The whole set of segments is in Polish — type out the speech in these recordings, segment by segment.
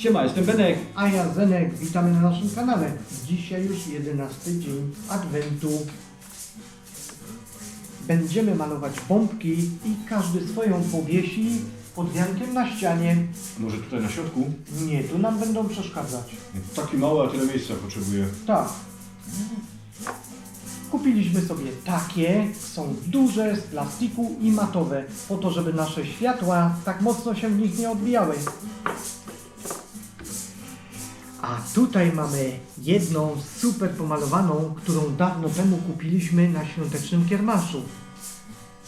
Siema, jestem Benek. A ja Zenek, witamy na naszym kanale. Dzisiaj już 11 dzień Adwentu. Będziemy malować bombki i każdy swoją powiesi pod wiankiem na ścianie. Może tutaj na środku? Nie, tu nam będą przeszkadzać. Taki mały, a tyle miejsca potrzebuję. Tak. Kupiliśmy sobie takie, są duże, z plastiku i matowe, po to, żeby nasze światła tak mocno się w nich nie odbijały. A tutaj mamy jedną super pomalowaną, którą dawno temu kupiliśmy na świątecznym kiermaszu.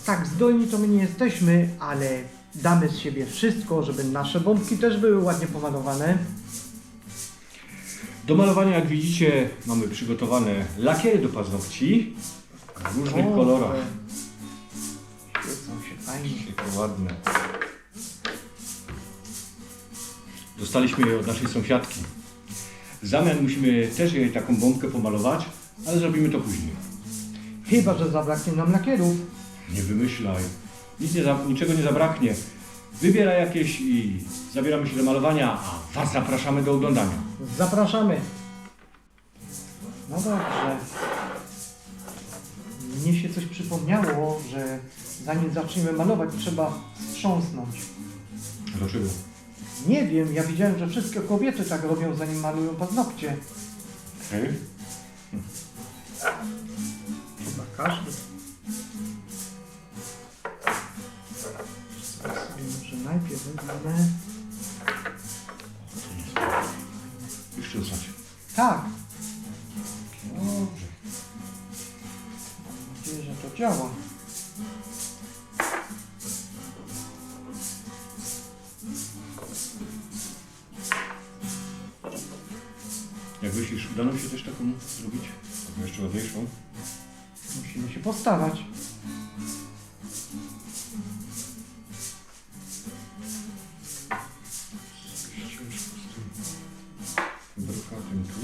Tak zdolni to my nie jesteśmy, ale damy z siebie wszystko, żeby nasze bombki też były ładnie pomalowane. Do malowania, jak widzicie, mamy przygotowane lakiery do paznokci w różnych O, kolorach. Świecą się fajnie. Takie ładne. Dostaliśmy je od naszej sąsiadki. W zamian musimy też jej taką bombkę pomalować, ale zrobimy to później. Chyba, że zabraknie nam lakierów. Nie wymyślaj. Nic nie za, niczego nie zabraknie. Wybieraj jakieś i zabieramy się do malowania, a Was zapraszamy do oglądania. Zapraszamy. No dobrze. Mnie się coś przypomniało, że zanim zaczniemy malować, trzeba wstrząsnąć. Dlaczego? Nie wiem, ja widziałem, że wszystkie kobiety tak robią, zanim malują paznokcie. Hej. Chyba każdy. Sobie może najpierw wezmę... Jeszcze dostać. Tak, Dobrze. mam nadzieję, że to działa. Jak myślisz, uda nam się też taką zrobić? Taką jeszcze ładniejszą? Musimy się postarać. Brokatem tu.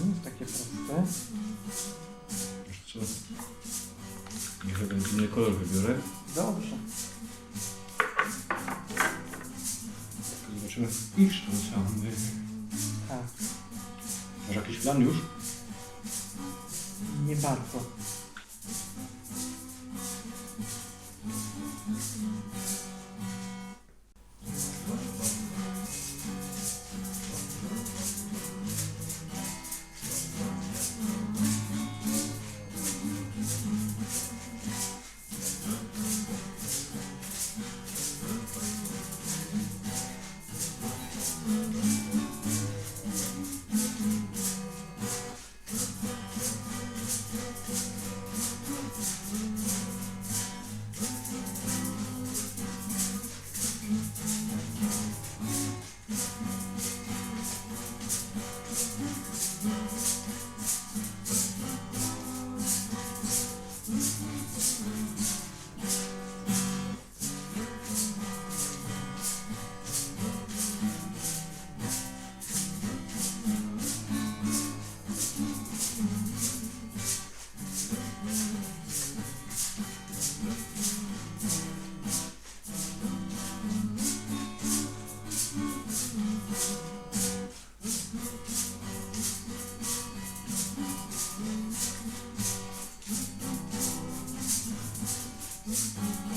No, jest takie proste. Wiesz co? Niech jeden inny kolor wybiorę. Dobrze. Zobaczymy. I sztrącamy. Tak, Masz jakiś plan już? nie bardzo.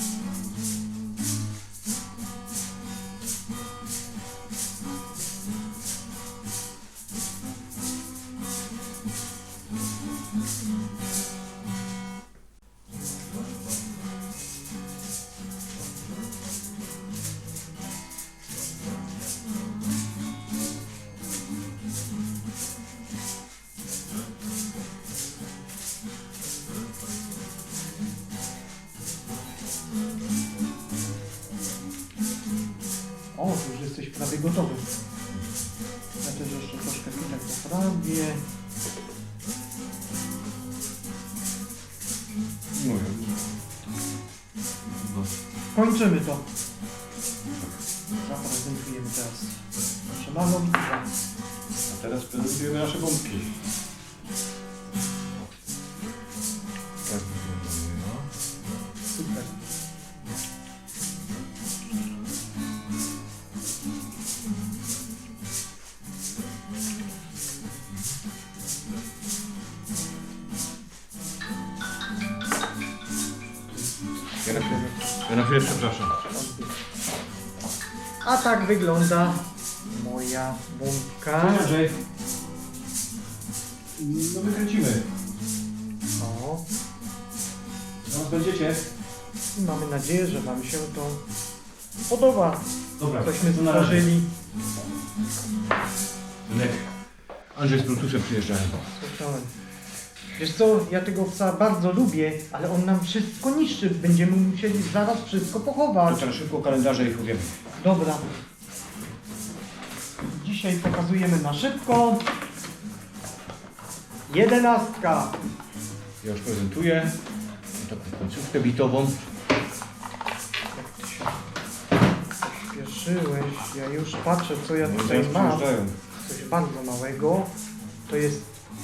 うん。Prawie gotowy. Ja też jeszcze troszkę tutaj poprawię. Nie wiem. Kończymy to. Zaprezentujemy teraz nasze malowidła. A teraz prezentujemy nasze bombki. Ja na chwilę, ja na chwilę przepraszam. A tak wygląda moja bombka. Andrzej. No wykręcimy. O, Zaraz będziecie. mamy nadzieję, że Wam się to podoba. Dobra, Cośmy to na razie. stworzyli. Andrzej z Brutusem przyjeżdżają. Słyszałem. Wiesz co, ja tego psa bardzo lubię, ale on nam wszystko niszczy. Będziemy musieli zaraz wszystko pochować. teraz szybko kalendarze i powiemy. Dobra. Dzisiaj pokazujemy na szybko. Jedenastka. Ja już prezentuję. Taką końcówkę bitową. Jak ty się śpieszyłeś. Ja już patrzę, co ja No, tutaj zaraz mam. przyjeżdżają. Coś bardzo małego. To jest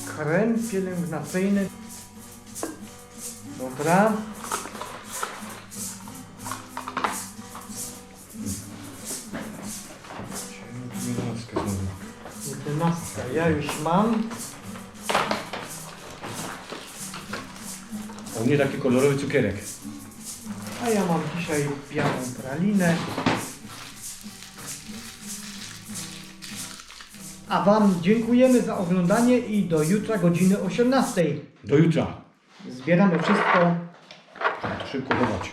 krem pielęgnacyjny. Dobra. Jedenastka. Ja już mam. A u mnie taki kolorowy cukierek. A ja mam dzisiaj białą pralinę. A Wam dziękujemy za oglądanie i do jutra godziny 18. Do jutra. Zbieramy wszystko. To szybko chować.